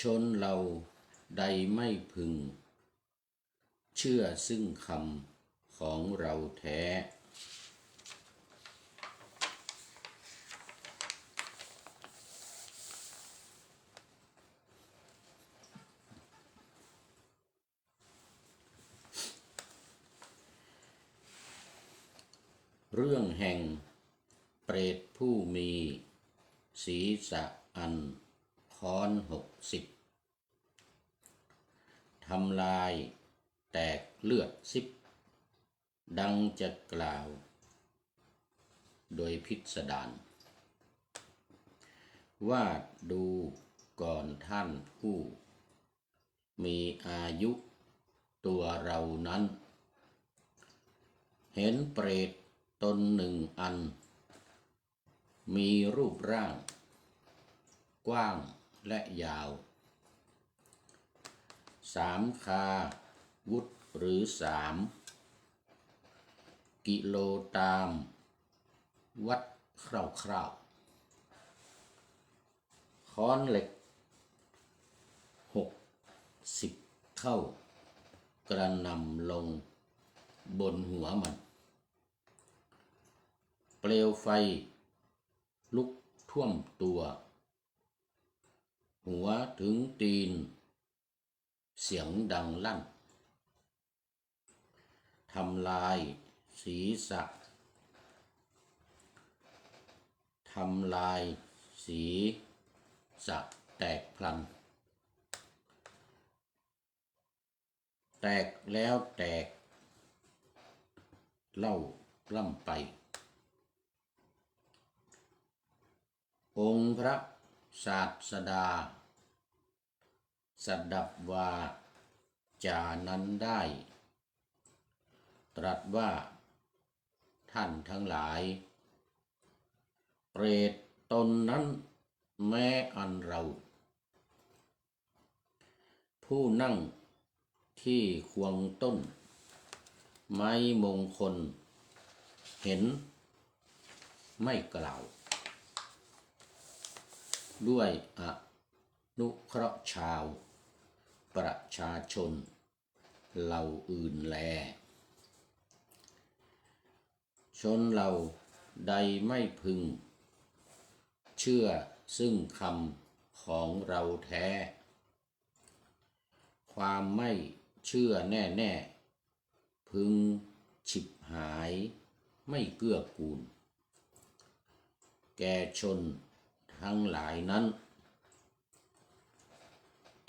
ชนเราใดไม่พึง เชื่อซึ่งคำของเราแท้ เรื่องแห่งเปรตผู้มี ศีรษะอัน ค้อนหกสิบทำลายแตกเลือดซิบ ดังจะกล่าว โดยพิสดารว่าดูก่อนท่านผู้ มีอายุตัวเรานั้น เห็นเปรตตนหนึ่งอัน มีรูปร่าง กว้าง และยาว สามคาวุธหรือสามกิโลตาม วัดคร่าวๆค้อนเหล็กหกสิบเข้ากระนำลงบนหัวมัน เปลวไฟลุกท่วมตัว หัวถึงตีน เสียงดังลั่น ทำลายศีรษะ ทำลายศีรษะแตกพลัน แตกแล้วแตก เล่าล่ำไป องค์พระศาสดา สดับว่าจานั้นได้ ตรัสว่า ท่านทั้งหลาย เปรตตนนั้นแม้อันเรา ผู้นั่งที่ควงต้น ไม้มงคล เห็น ไม่กล่าว ด้วยอนุเคราะห์ชาว ประชาชนเหล่าอื่นแล ชนเราใดไม่พึง เชื่อซึ่งคำของเราแท้ ความไม่เชื่อแน่แน่ๆพึงฉิบหายไม่เกื้อกูล แก่ชนทั้งหลายนั้น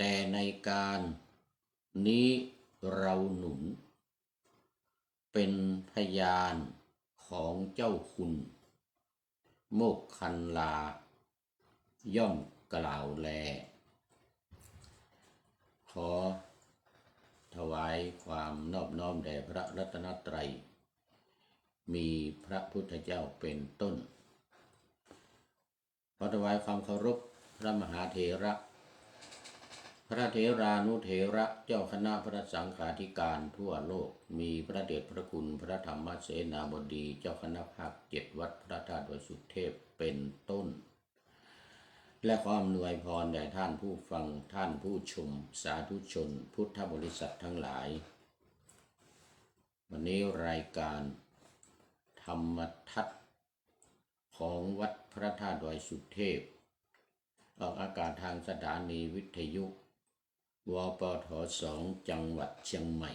แต่ในการนี้เราหนุน เป็นพยานของเจ้าคุณ โมกคันลา ย่อมกล่าวแล ขอถวายความนอบน้อมแด่พระรัตนตรัย มีพระพุทธเจ้าเป็นต้น ขอถวายความเคารพพระมหาเถระ พระเถรานุเถระเจ้าคณะพระสังฆาธิการทั่วโลก มีพระเดชพระคุณพระธรรมเสนาบดี เจ้าคณะภาคเจ็ดวัดพระธาตุวสุเทพเป็นต้น และขออำนวยพรแด่ท่านผู้ฟังท่านผู้ชม สาธุชน พุทธบริษัททั้งหลาย วันนี้รายการ ธรรมทัศน์ของวัดพระธาตุดอยสุเทพ ออกอากาศทางสถานีวิทยุ วปทสองจังหวัดเชียงใหม่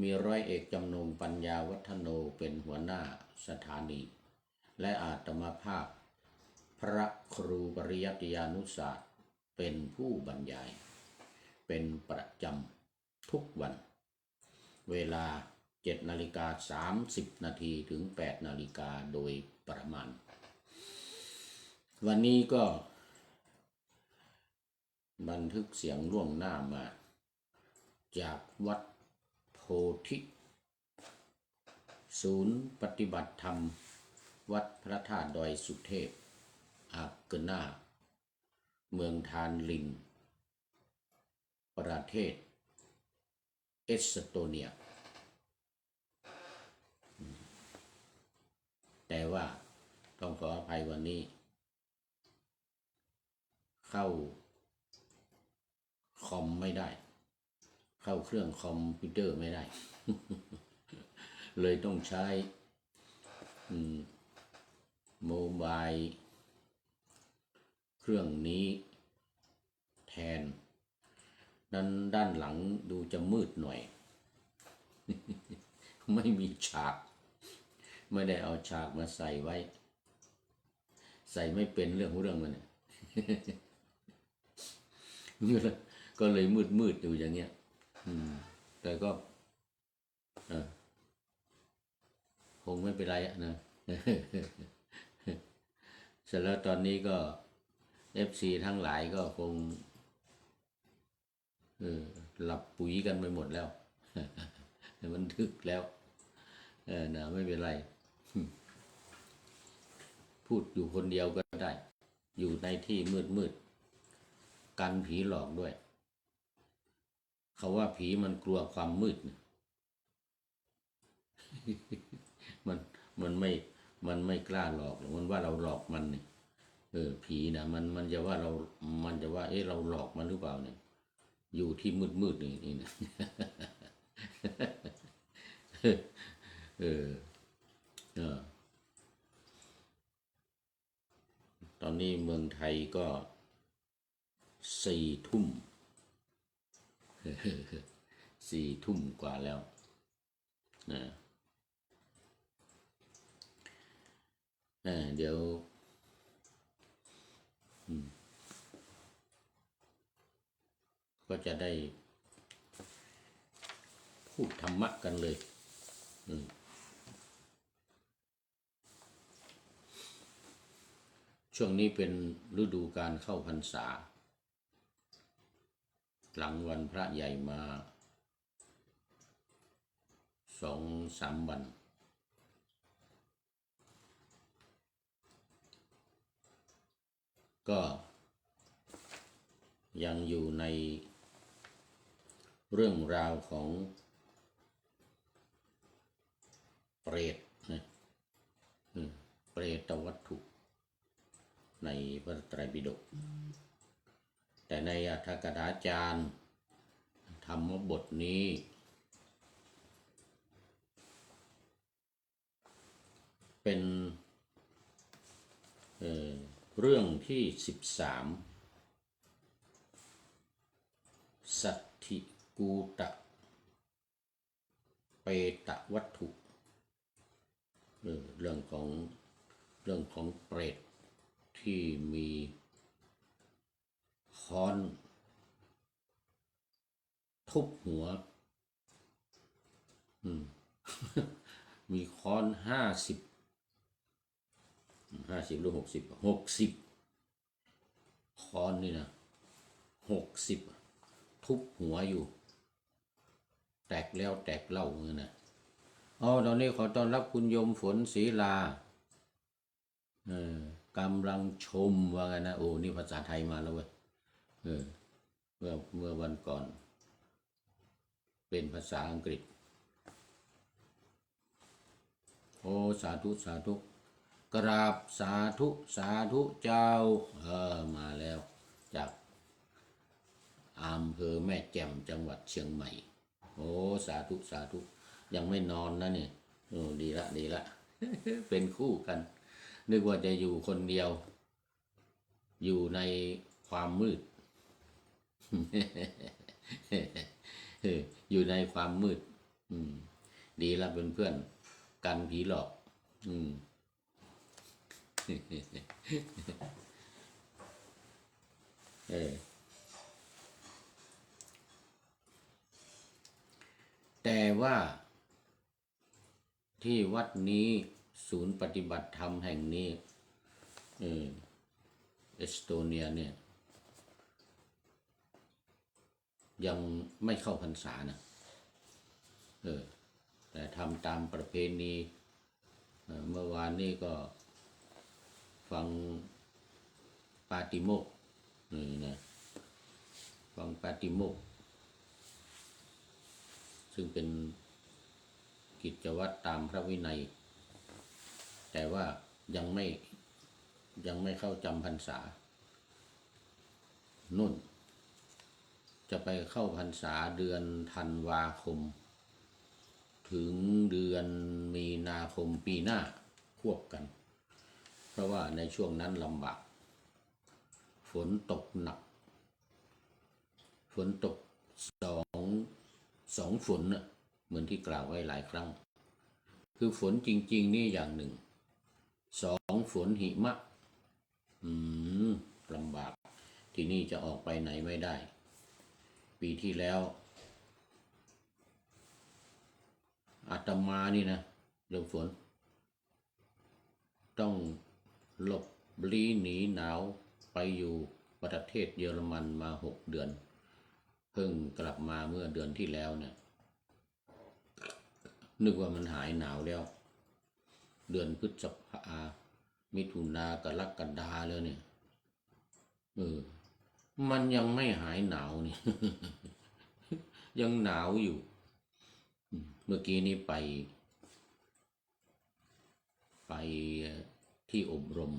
มีร้อยเอกจำนงปัญญาวัฒโนเป็นหัวหน้าสถานี และอาตมาภาพ พระครูปริยัติยานุศาสตร์ เป็นผู้บรรยาย เป็นประจำทุกวัน เวลา7นาฬิกา30 นาทีถึง 8 นาฬิกาโดยประมาณ วันนี้ก็ บันทึกเสียงล่วงหน้ามา จากวัดโพธิ ศูนย์ปฏิบัติธรรม วัดพระธาตุดอยสุเทพ อาเกนาเมืองทานลินประเทศ เอสโตเนีย แต่ว่าต้องขออภัยวันนี้ เข้า คอมไม่ได้ เข้าเครื่องคอมพิวเตอร์ไม่ได้ เลยต้องใช้อืมโมบายเครื่องนี้แทน ด้านด้านหลังดูจะมืดหน่อย ไม่มีฉาก ไม่ได้เอาฉากมาใส่ไว้ ใส่ไม่เป็นเรื่องของเรื่องมันเนี่ย ก็เลยมืดมืดอยู่อย่างเงี้ย อืม แต่ก็คงไม่เป็นไรนะเสร็จแล้วตอนนี้ก็เอฟซีทั้งหลายก็คงหลับปุ๋ยกันไปหมดแล้วมันทึกแล้วเออนะไม่เป็นไร พูดอยู่คนเดียวก็ได้ อยู่ในที่มืดมืดกันผีหลอกด้วย เขาว่าผีมันกลัวความมืดนะมันมันไม่มันไม่กล้าหลอกหรอกมันว่าเราหลอกมันเนี่ยเออผีนะมันมันจะว่าเรา มันจะว่า เอ๊ะเราหลอกมันหรือเปล่าเนี่ย อยู่ที่มืดมืดนี่นี่นะเออเออตอนนี้เมืองไทยก็สี่ทุ่ม สี่ทุ่มกว่าแล้วนะเดี๋ยวก็จะได้ พูดธรรมะกันเลยช่วงนี้เป็นฤดูการเข้าพรรษา หลังวันพระใหญ่มาสองสามวัน ก็ยังอยู่ในเรื่องราวของเปรตนะเปรตวัตถุในพระไตรปิฎก แต่ในอัธกถาจารย์ธรรมบทนี้ เป็นเเรื่องที่สิบสามสัตถิกูตะ เปตะวัตถุ เรื่องของเรื่องของเปรตที่มี ค้อน ทุบหัว อืม มีค้อนห้าสิบห้าสิบหรือหกสิบหกสิบค้อนนี่นะหกสิบทุบหัวอยู่ แตกแล้วแตกเล่าเงี้ยนะอ๋อตอนนี้ขอต้อนรับคุณยมฝนศรีลาเออกำลังชมว่าไงนะ โอ้ นี่ภาษาไทยมาแล้วเว้ย เออเมื่อเมื่อวันก่อน เป็นภาษาอังกฤษ โอ้สาธุสาธุกราบสาธุสาธุเจ้า เออมาแล้ว จากอำเภอแม่แจ่มจังหวัดเชียงใหม่ โอ้สาธุสาธุยังไม่นอนนะเนี่ยโอ้ดีละดีละ เป็นคู่กัน นึกว่าจะอยู่คนเดียว อยู่ในความมืด อยู่ในความมืด อืม ดีละเป็นเพื่อนกันผีหลอก อืมเออแต่ว่า ที่วัดนี้ศูนย์ปฏิบัติธรรมแห่งนี้เออเอสโตเนียเนี่ย ยังไม่เข้าพรรษานะเออแต่ทำตามประเพณีเมื่อวานนี้ก็ฟังปาติโมกนี่นะฟังปาติโมก ซึ่งเป็นกิจวัตรตามพระวินัย แต่ว่ายังไม่ยังไม่เข้าจำพรรษานุ่น จะไปเข้าพรรษาเดือนธันวาคม ถึงเดือนมีนาคมปีหน้าควบกัน เพราะว่าในช่วงนั้นลำบาก ฝนตกหนัก ฝนตกสองสองฝนน่ะเหมือนที่กล่าวไว้หลายครั้ง คือฝนจริง ๆ นี่อย่างหนึ่ง สองฝนหิมะ อืมลำบาก ที่นี่จะออกไปไหนไม่ได้ ปีที่แล้วอาตมานี่นะเรื่องฝน ต้องหลบลี้หนีหนาวไปอยู่ประเทศเยอรมันมาหกเดือน เพิ่งกลับมาเมื่อเดือนที่แล้วเนี่ยนึกว่ามันหายหนาวแล้ว เดือนพฤษภามิถุนากรกฎาแล้วเนี่ยเออ มันยังไม่หายหนาวนี่ ยังหนาวอยู่ เมื่อกี้นี้ไป ไปที่อบรม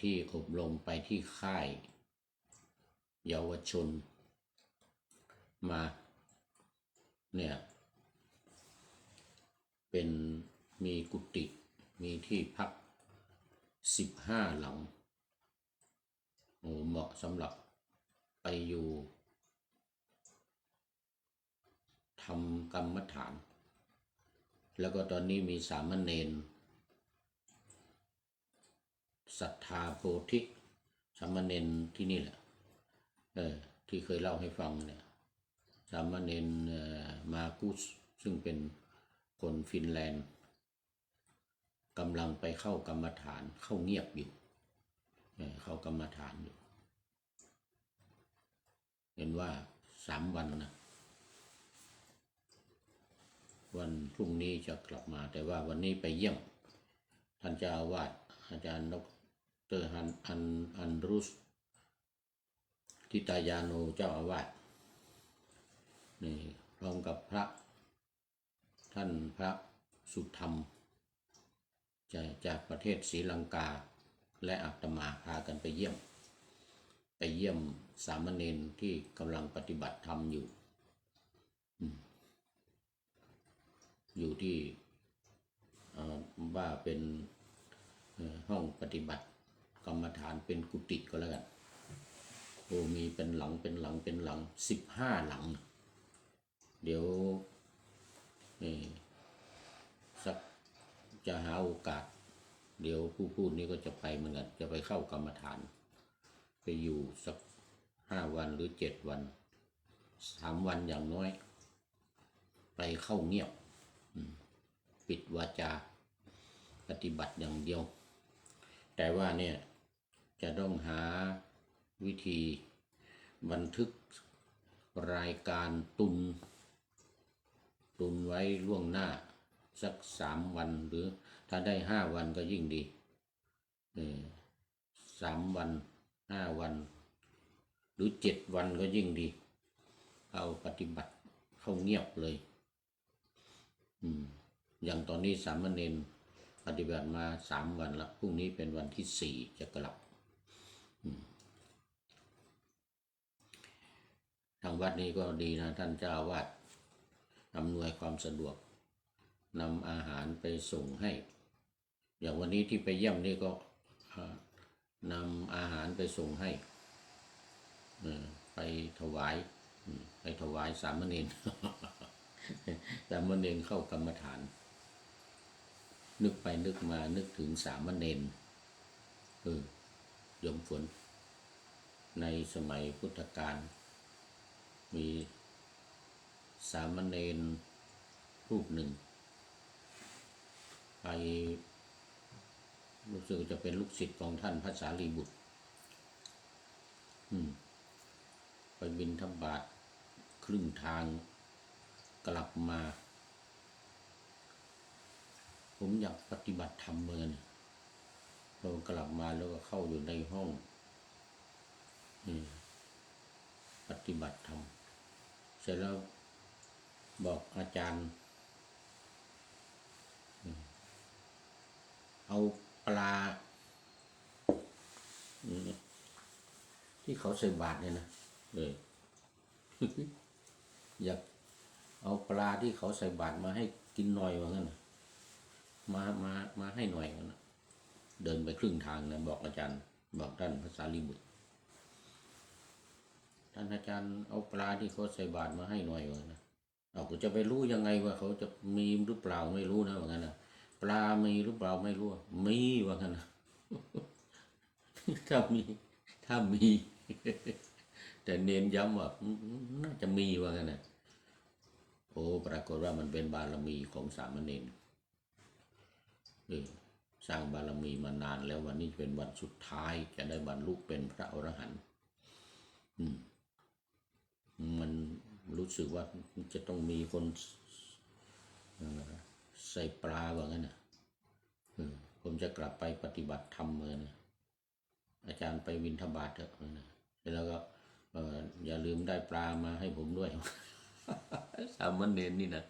ที่อบรมไปที่ค่าย เยาวชน มา เนี่ย เป็นมีกุฏิมีที่พักสิบห้าหลังโอ้เหมาะสำหรับ ไปอยู่ทำกรรมฐาน แล้วก็ตอนนี้มีสามเณรศรัทธาโพธิสามเณรที่นี่แหละเออที่เคยเล่าให้ฟังเนี่ยสามเณรมากุสซึ่งเป็นคนฟินแลนด์กำลังไปเข้ากรรมฐานเข้าเงียบอยู่เออเข้ากรรมฐานอยู่ เห็นว่าสามวันนะ วันพรุ่งนี้จะกลับมา แต่ว่าวันนี้ไปเยี่ยม ท่านเจ้าอาวาสอาจารย์ดรฮันอันอันรุสทิตายาโนเจ้าอาวาสนี่พร้อมกับพระ ท่านพระสุธรรมจะจากประเทศศรีลังกาและอาตมาพากันไปเยี่ยม ไปเยี่ยม สามเณรที่กำลังปฏิบัติธรรมอยู่ อยู่ที่ว่าเป็นห้องปฏิบัติกรรมฐานเป็นกุฏิก็แล้วกันโอ้มีเป็นหลังเป็นหลังเป็นหลังสิบห้าหลัง เดี๋ยวนี่สักจะหาโอกาส เดี๋ยวผู้พูดนี้ก็จะไปเหมือนกันจะไปเข้ากรรมฐาน ไปอยู่สัก ห้าวันหรือเจ็ดวันสามวันอย่างน้อย ไปเข้าเงียบ ปิดวาจา ปฏิบัติอย่างเดียว แต่ว่าเนี่ยจะต้องหาวิธีบันทึกรายการตุน ตุนไว้ล่วงหน้า สักสามวันหรือถ้าได้ห้าวันก็ยิ่งดีสามวันห้าวัน รือเจ็ดวันก็ยิ่งดี เอาปฏิบัติเข้าเงียบเลย อืม อย่างตอนนี้สามเณรปฏิบัติมาสามวันละพรุ่งนี้เป็นวันที่สี่จะกลับทางวัดนี้ก็ดีนะ ท่านเจ้าวาดอำนวยความสะดวกนำอาหารไปส่งให้ อย่างวันนี้ที่ไปเยี่ยมนี่ก็นำอาหารไปส่งให้ ไปถวายไปถวายสามเณรสามเณรเข้ากรรมฐาน นึกไปนึกมานึกถึงสามเณรเออยมฝน ในสมัยพุทธกาลมีสามเณรรูปหนึ่ง ไปรู้สึกจะเป็นลูกศิษย์ของท่านพระสารีบุตร อืม บินทบาทครึ่งทางกลับมา ผมอยากปฏิบัติธรรมเมือนเรากลับมาแล้วก็เข้าอยู่ในห้องปฏิบัติธรรมเสร็จแล้วบอกอาจารย์ เอาปลา ที่เขาใส่บาตรเนี่ยนะเออ อยากเอาปลาที่เขาใส่บาตรมาให้กินหน่อยว่างั้นมามามาให้หน่อยนะเดินไปครึ่งทางนะบอกอาจารย์ บอกท่านภาษาลีบุตรท่านอาจารย์เอาปลาที่เขาใส่บาตรมาให้หน่อยว่านะเอาจะไปรู้ยังไงว่าเขาจะมีหรือเปล่าไม่รู้นะว่างั้นนะปลามีหรือเปล่าไม่รู้มีว่างั้นนะถ้ามีถ้ามี แต่เน้นย้ำว่าน่าจะมีว่างั้นนะโอ้ปรากฏว่ามันเป็นบารมีของสามเณรสร้างบารมีมานานแล้ววันนี้เป็นวันสุดท้ายจะได้บรรลุเป็นพระอรหันต์มันรู้สึกว่าจะต้องมีคนใส่ปลาว่างั้นนะผมจะกลับไปปฏิบัติธรรมเลยนะอาจารย์ไปวินทบาทเถอะนะแล้วก็ อย่าลืมได้ปลามาให้ผมด้วย สามวันเณรนี่นะ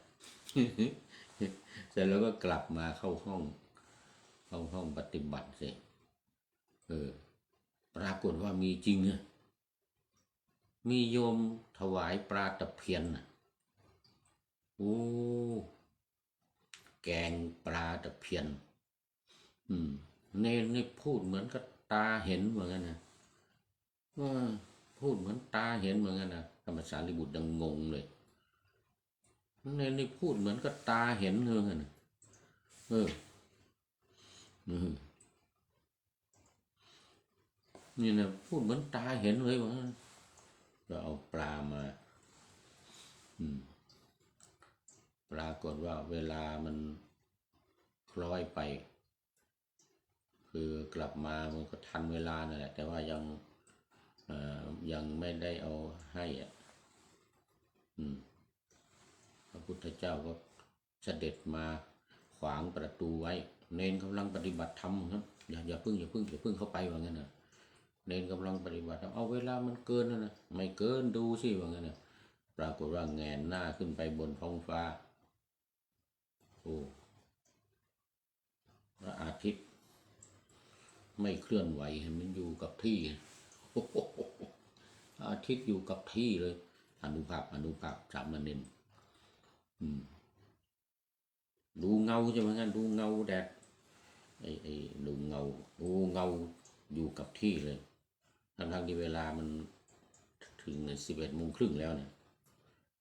เสร็จแล้วก็กลับมาเข้าห้อง เข้าห้องปฏิบัติเสร็จเออ ปรากฏว่ามีจริงอะมีโยมถวายปลาตะเพียนนะโอ้แกงปลาตะเพียน อืมเนรนี่พูดเหมือนกับตาเห็นเหมือนกันนะว่า พูดเหมือนตาเห็นเหมือนกันนะธรรมสารีบุตรดังงงเลยเนรนี่พูดเหมือนกับตาเห็นเหมือนกันนะเอออืมนี่นะพูดเหมือนตาเห็นเลยว่าก็เอาปลามาอืมปรากฏว่าเวลามันคล้อยไป คือกลับมามันก็ทันเวลานั่นแหละแต่ว่ายัง ยังไม่ได้เอาให้อะอืมพระพุทธเจ้าก็เสด็จมาขวางประตูไว้ เนนกำลังปฏิบัติธรรมครับอย่าอย่าพึ่งอย่าพึ่งอย่าพึ่งเข้าไปว่างั้นนะเนนกำลังปฏิบัติเอาเวลามันเกินนะไม่เกินดูสิว่างั้นนะปรากฏว่าแงนหน้าขึ้นไปบนท้องฟ้าโอ้พระอาทิตย์ ไม่เคลื่อนไหวเห็นมันอยู่กับที่ อ้โหอาทิตย์อยู่กับที่เลย อนุภาพอนุภาพสามเณรอืมดูเงาใช่ไหมงั้นดูเงาแดดไอ้ไอ้ดูเงา ดูเงาอยู่กับที่เลย ทั้งทั้งที่เวลามันถึงสิบเอ็ดโมงครึ่งแล้วเนี่ย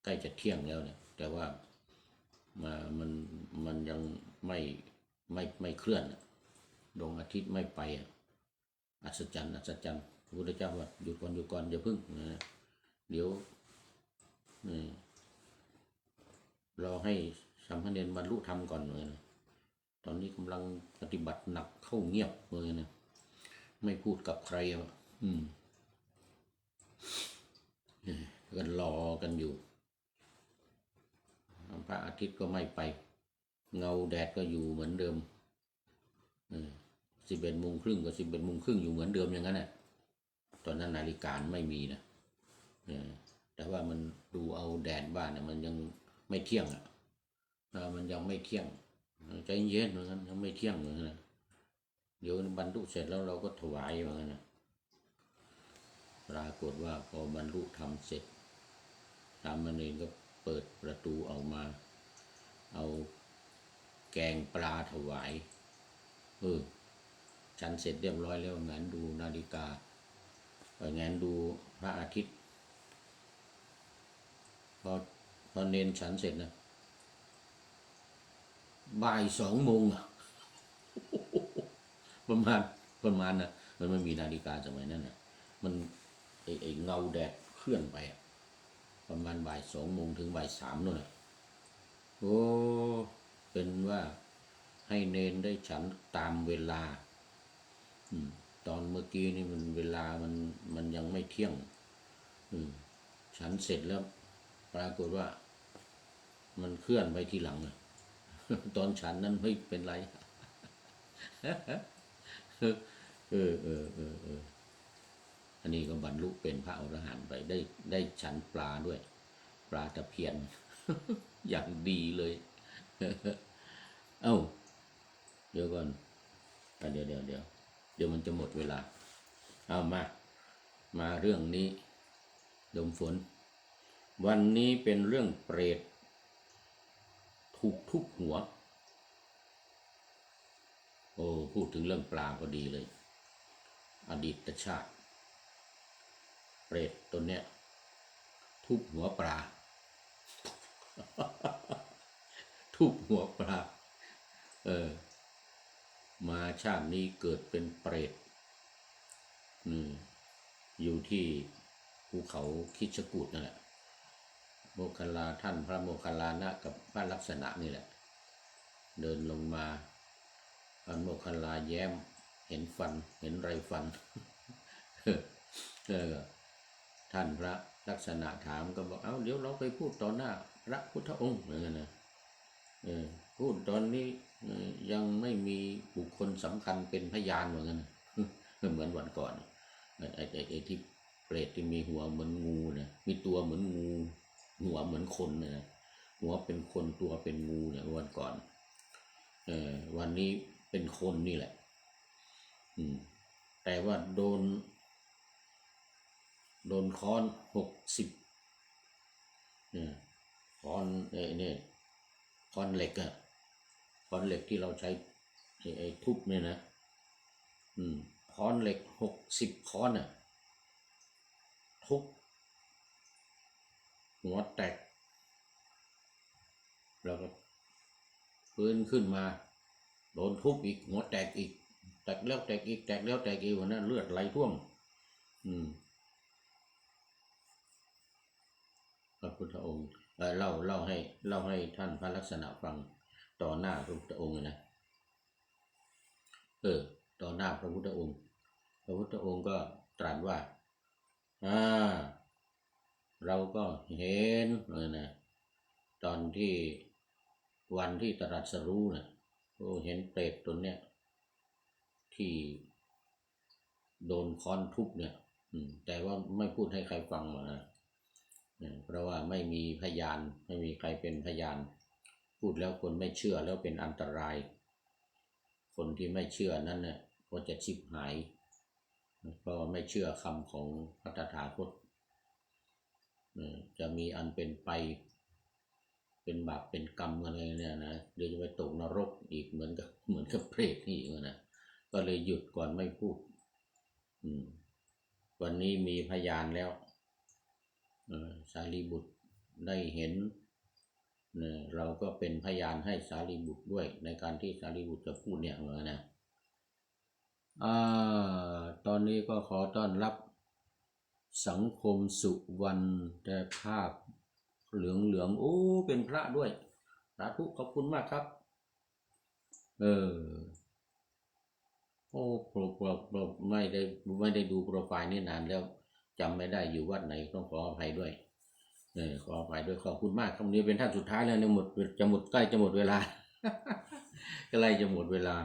ใกล้จะเที่ยงแล้วเนี่ย แต่ว่ามามันมันยังไม่ไม่ไม่เคลื่อนดวงอาทิตย์ไม่ไปอะอัศจรรย์อัศจรรย์ ระพุทธเจ้าว่าหยุดก่อนหยุดก่อนอย่าพึ่งนะเดี๋ยวนี่รอให้สัมภเนรบรรลุธรรมก่อนเลยนะตอนนี้กำลังปฏิบัติหนักเข้าเงียบเลยนะไม่พูดกับใครอะอืมกันรอกันอยู่พระอาทิตย์ก็ไม่ไป เงาแดดก็อยู่เหมือนเดิมสิบเอ็ดโมงครึ่งกับสิบเอ็ดโมงครึ่งอยู่เหมือนเดิมอย่างนั้นน่ะ ตอนนั้นนาฬิกาไม่มีนะเออแต่ว่ามันดูเอาแดดบ้านน่ะมันยังไม่เที่ยงอะมันยังไม่เที่ยงใจเย็นเหมือนกันยังไม่เที่ยงเหมือนกันนะเดี๋ยวบรรลุเสร็จแล้วเราก็ถวายอย่างนั้นนะปรากฏว่าพอบรรลุทำเสร็จตามมันเองก็เปิดประตูออกมา เอาแกงปลาถวาย เออฉันเสร็จเรียบร้อยแล้วงั้นดูนาฬิกา เอองั้นดูพระอาทิตย์พอพอเน้นฉันเสร็จนะบ่ายสองโมงอะประมาณประมาณนะมันไม่มีนาฬิกาสมัยนั้นนะมันไอไอเงาแดดเคลื่อนไปประมาณบ่ายสองโมงถึงบ่ายสามนู่นนะโอ้เป็นว่าให้เนนได้ฉันตามเวลา อืม ตอนเมื่อกี้นี่มันเวลามันมันยังไม่เที่ยง อืม ฉันเสร็จแล้ว ปรากฏว่า มันเคลื่อนไปทีหลังอะตอนฉันนั้นไม่เป็นไร เออเออเออเอออันนี้ก็บรรลุเป็นพระอรหันต์ไปได้ได้ฉันปลาด้วย ปลาตะเพียน อย่างดีเลย เอ้า เดี๋ยวก่อนอ่เดี๋ยวเดี๋ยวเดี๋ยว ดี๋ยวมันจะหมดเวลา เอามา มาเรื่องนี้ ดมฝน วันนี้เป็นเรื่องเปรต ถูกทุบหัว โอ้พูดถึงเรื่องปลาก็ดีเลย อดีตชาติ เปรตตัวเนี้ย ทุบหัวปลา ทุบหัวปลา เออ มาชาตินี้เกิดเป็นเปรตอืมอยู่ที่ภูเขาคิชกูดนั่นแหละ โมคคัลลาท่านพระโมคคัลลานะกับพระลักษณะนี่แหละ เดินลงมาพระโมคคัลลาแย้ม เห็นฟัน เห็นไรฟันเออท่านพระลักษณะถามก็บอกเอาเดี๋ยวเราไปพูดต่อหน้า พระพุทธองค์เหมือนกันนะเออพูดตอนนี้ ยังไม่มีบุคคลสำคัญเป็นพยานเหมือนกันเหมือนวันก่อนไอ้ไอ้ไอ้ที่เปรตที่มีหัวเหมือนงูนะมีตัวเหมือนงู หัวเหมือนคนนะหัวเป็นคนตัวเป็นงูเนี่ยวันก่อนเออวันนี้เป็นคนนี่แหละ อืม แต่ว่าโดน โดนค้อนหกสิบเนี่ยค้อนเอ้เนี่ยค้อนเหล็กอะ ค้อนเหล็กที่เราใช้ไอ้ทุบเนี่ยนะ อืมค้อนเหล็กหกสิบค้อนอะทุบหัวแตก แล้วก็ฟื้นขึ้นมา โดนทุบอีกหัวแตกอีก แตกแล้วแตกอีกแตกแล้วแตกอีกวันนั้นเลือดไหลท่วม อืมพระพุทธองค์เล่าเล่าให้เล่าให้ท่านพระลักษณะฟัง ต่อหน้าพระพุทธองค์เลยนะเออ ต่อหน้าพระพุทธองค์ พระพุทธองค์ก็ตรัสว่าอ่าเราก็เห็นเลยนะตอนที่วันที่ตรัสรู้นะโอ้เห็นเปรตตัวเนี้ยที่โดนค้อนทุบเนี่ยอืมแต่ว่าไม่พูดให้ใครฟังหรอกนะเออเพราะว่าไม่มีพยาน ไม่มีใครเป็นพยาน พูดแล้วคนไม่เชื่อแล้วเป็นอันตราย คนที่ไม่เชื่อนั้นเนี่ยก็จะชิบหายเพราะไม่เชื่อคำของพระตถาคตจะมีอันเป็นไป เป็นบาปเป็นกรรมอะไรเนี่ยนะเดี๋ยวจะไปตกนรกอีกเหมือนกับเหมือนกับเปรตนี่อีกนะก็เลยหยุดก่อนไม่พูดวันนี้มีพยานแล้วสารีบุตรได้เห็น เนี่ยเราก็เป็นพยานให้สารีบุตรด้วย ในการที่สารีบุตรจะพูดเนี่ยเหมือนนะอตอนนี้ก็ขอต้อนรับสังคมสุวรรณแต่ภาพเหลืองเหลืองโอ้เป็นพระด้วยสาธุขอบคุณมากครับ เออโอ้โปรโปรโปรไม่ได้ไม่ได้ดูโปรไฟล์นี่นานแล้วจำไม่ได้อยู่วัดไหนต้องขออภัยด้วย เออขออภัยด้วยขอบคุณมากคำนี้เป็นท่านสุดท้ายแล้วเนี่ยหมดจะหมดใกล้จะหมดเวลาใกล้จะหมดเวลา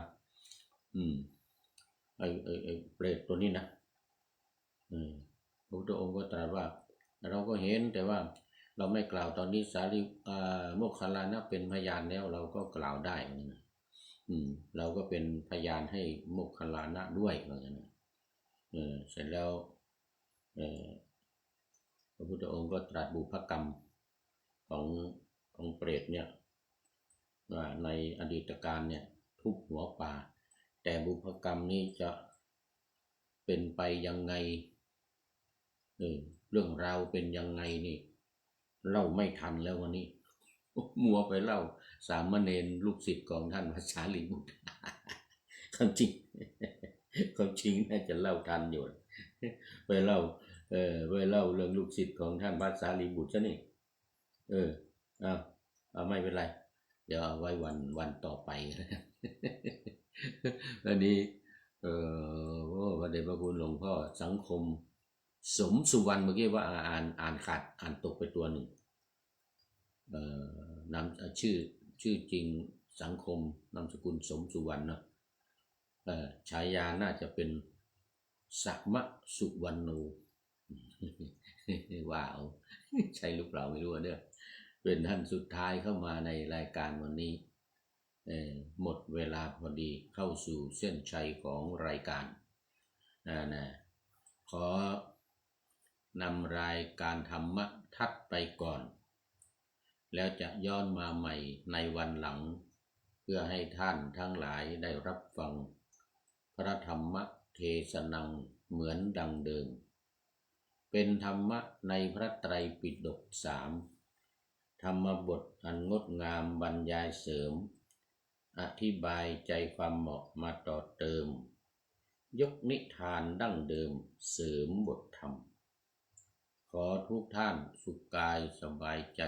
อืมไอไอไอเปรตตัวนี้นะอืมพระพุทธองค์ก็ตรัสว่า เราก็เห็นแต่ว่าเราไม่กล่าวตอนนี้สารีอาโมคคัลานะเป็นพยานแล้วเราก็กล่าวได้นะอืม เราก็เป็นพยานให้โมคคัลานะด้วยเหมือนกันเออเสร็จแล้ว เออ พระพุทธองค์ก็ตรัสบุพกรรมของของเปรตเนี่ยว่าในอดีตการเนี่ยทุบหัวป่า แต่บุพกรรมนี้จะเป็นไปยังไงเออเรื่องราวเป็นยังไงนี่เล่าไม่ทันแล้ววันนี้มัวไปเล่าสามเณรลูกศิษย์ของท่านพระสารีบุตรความจริงความจริงน่าจะเล่าทันอยู่ไปเล่า เออไปเล่าเรื่องลูกศิษย์ของท่านพระสารีบุตรซะนี่ เออเอาเอาไม่เป็นไร เดี๋ยวเอาไว้วันวันต่อไปอันนี้ เออโอ้พระเดชพระคุณหลวงพ่อสังคม สมสุวรรณเมื่อกี้ว่าอ่านอ่านขาดอ่านตกไปตัวหนึ่ง เอ่อนามชื่อชื่อจริงสังคมนามสกุลสมสุวรรณเนอะเอ่อฉายาน่าจะเป็นสักมะสุวรรณโน ว้าวใช่หรือเปล่าไม่รู้เนี่ยเป็นท่านสุดท้ายเข้ามาในรายการวันนี้หมดเวลาพอดีเข้าสู่เส้นชัยของรายการนะนะขอนำรายการธรรมทัศน์ไปก่อน แล้วจะย้อนมาใหม่ในวันหลัง เพื่อให้ท่านทั้งหลายได้รับฟัง พระธรรมเทศนังเหมือนดังเดิม เป็นธรรมะในพระไตรปิฎกสามธรรมบทอันงดงามบรรยายเสริม อธิบายใจความเหมาะมาต่อเติม ยกนิทานดั้งเดิมเสริมบทธรรม ขอทุกท่านสุขกายสบายใจ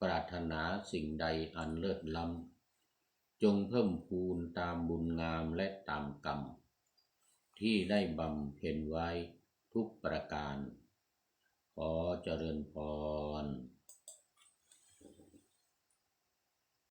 ปรารถนาสิ่งใดอันเลิศล้ำจงเพิ่มพูนตามบุญงามและตามกรรม ที่ได้บำเพ็ญไว้ ทุกประการ ขอเจริญพร